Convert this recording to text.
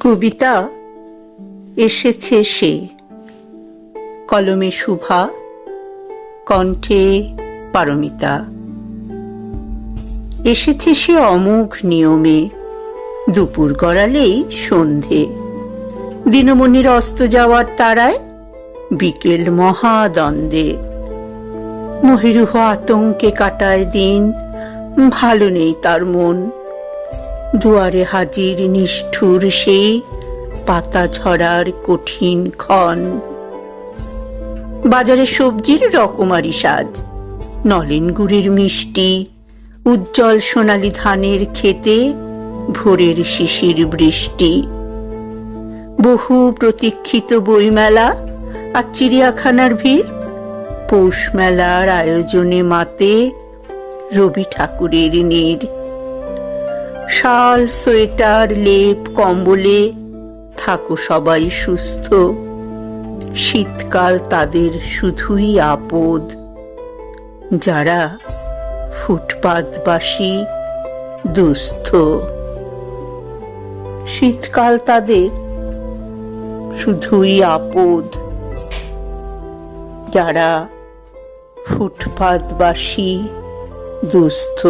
কবিতা এসেছে সে। কলমে শুভা, কণ্ঠে পারমিতা। এসেছে সে অমোঘ নিয়মে, দুপুর গড়ালেই সন্ধে। দিনমণির অস্ত যাওয়ার তারায় বিকেল মহাদ্বন্দ্বে। মহিরুহ আতঙ্কে কাটায় দিন, ভালো নেই তার মন। দুয়ারে হাজির নিষ্ঠুর সেই পাতা ঝরার কঠিন ক্ষণ। বাজারে সবজির রকমারি সাজ, নলেন গুড়ের মিষ্টি, উজ্জ্বল সোনালি ধানের খেতে ভোরের শিশির বৃষ্টি। বহু প্রতীক্ষিত বইমেলা আর চিড়িয়াখানার ভিড় পৌষ মেলার আয়োজনে মাতে রবি ঠাকুরের নীড় শাল, সোয়েটার, লেপ, কম্বলে থাকো সবাই সুস্থ। শীতকাল তাদের শুধুই আপদ। যারা ফুটপাতবাসী দুস্থ। শীতকাল তাদের শুধুই আপদ। যারা ফুটপাতবাসী দুস্থ।